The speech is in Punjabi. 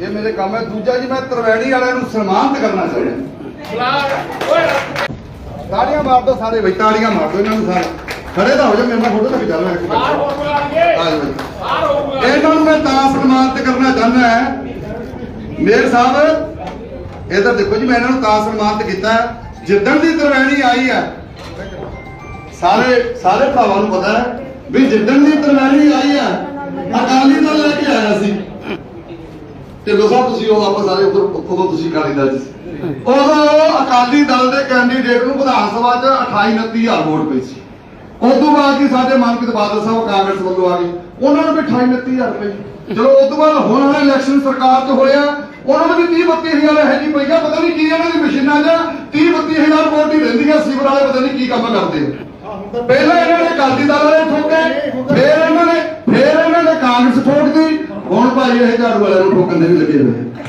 ਇਹ ਮੇਰੇ ਕੰਮ ਹੈ। ਦੂਜਾ ਜੀ ਮੈਂ ਤਰਵੈਣੀ ਵਾਲਿਆਂ ਨੂੰ ਸਨਮਾਨਿਤ ਕਰਨਾ ਚਾਹੁੰਦਾ। ਤਾੜੀਆਂ ਮਾਰ ਦੋ ਸਾਰੇ ਬਈ ਤਾੜੀਆਂ ਮਾਰ ਦੋ ਇਹਨਾਂ ਨੂੰ ਸਾਰੇ। ਖੜੇ ਤਾਂ ਹੋ ਜਾ ਮੇਰੇ ਨਾਲ ਫੋਟੋ ਤਾਂ ਖਿਚਾ ਆ ਜਾਓ। ਜੀ। ਇਹਨਾਂ ਨੂੰ ਮੈਂ ਤਾਂ ਸਨਮਾਨਿਤ ਕਰਨਾ ਚਾਹੁੰਦਾ ਹੈ। ਮੇਰ ਸਾਹਿਬ ਇਧਰ ਦੇਖੋ ਜੀ ਮੈਂ ਇਹਨਾਂ ਨੂੰ ਤਾਂ ਸਨਮਾਨਿਤ ਕੀਤਾ। ਜਿੱਦਣ ਦੀ ਤਰਵੈਣੀ ਆਈ ਹੈ ਸਾਰੇ ਸਾਰੇ ਭਰਾਵਾਂ ਨੂੰ ਪਤਾ ਹੈ ਵੀ ਜਿੱਦਣ ਦੀ ਤਰਵੈਣੀ ਆਈ ਹੈ ਅਕਾਲੀ ਦਲ ਲੈ ਕੇ ਆਇਆ ਸੀ। ਤੇ ਲੋਕਾਂ ਤੁਸੀਂ ਉਹ ਆਪਾਂ ਸਾਰੇ ਉੱਧਰ ਉਦੋਂ ਤੁਸੀਂ ਅਕਾਲੀ ਦਲ ਸੀ। ਉਦੋਂ ਅਕਾਲੀ ਦਲ ਦੇ ਕੈਂਡੀਡੇਟ ਨੂੰ ਵਿਧਾਨ ਸਭਾ ਚ 28 29000 ਵੋਟ ਪਈ ਸੀ। ਉਸ ਤੋਂ ਬਾਅਦ ਜੀ ਸਾਡੇ ਮਨਪ੍ਰੀਤ ਬਾਦਲ ਸਾਹਿਬ ਕਾਂਗਰਸ ਵੱਲੋਂ ਆ ਗਏ। ਉਹਨਾਂ ਨੂੰ ਵੀ 28 29000 ਰੁਪਏ ਚਲੋ ਉਸ ਤੋਂ ਬਾਅਦ ਹੁਣ ਵਾਲਾ ਇਲੈਕਸ਼ਨ ਸਰਕਾਰ ਚ ਹੋਇਆ ਉਹਨਾਂ ਨੂੰ ਵੀ 30 32000 ਇਹੋ ਜਿਹੀ ਪਈ ਆ ਪਤਾ ਨਹੀਂ ਕੀ ਇਹਨਾਂ ਦੀ ਮਸ਼ੀਨਾਂ 'ਚ 30 32000 ਵੋਟ ਹੀ ਰਹਿੰਦੀ ਆ ਸੀਵਰ ਵਾਲੇ ਪਤਾ ਨਹੀਂ ਕੀ ਕੰਮ ਕਰਦੇ ਪਹਿਲਾਂ ਇਹਨਾਂ ਨੇ ਅਕਾਲੀ ਦਲ ਵਾਲੇ ਠੋਕੇ ਫਿਰ ਇਹਨਾਂ ਨੇ ਫਿਰ ਇਹਨਾਂ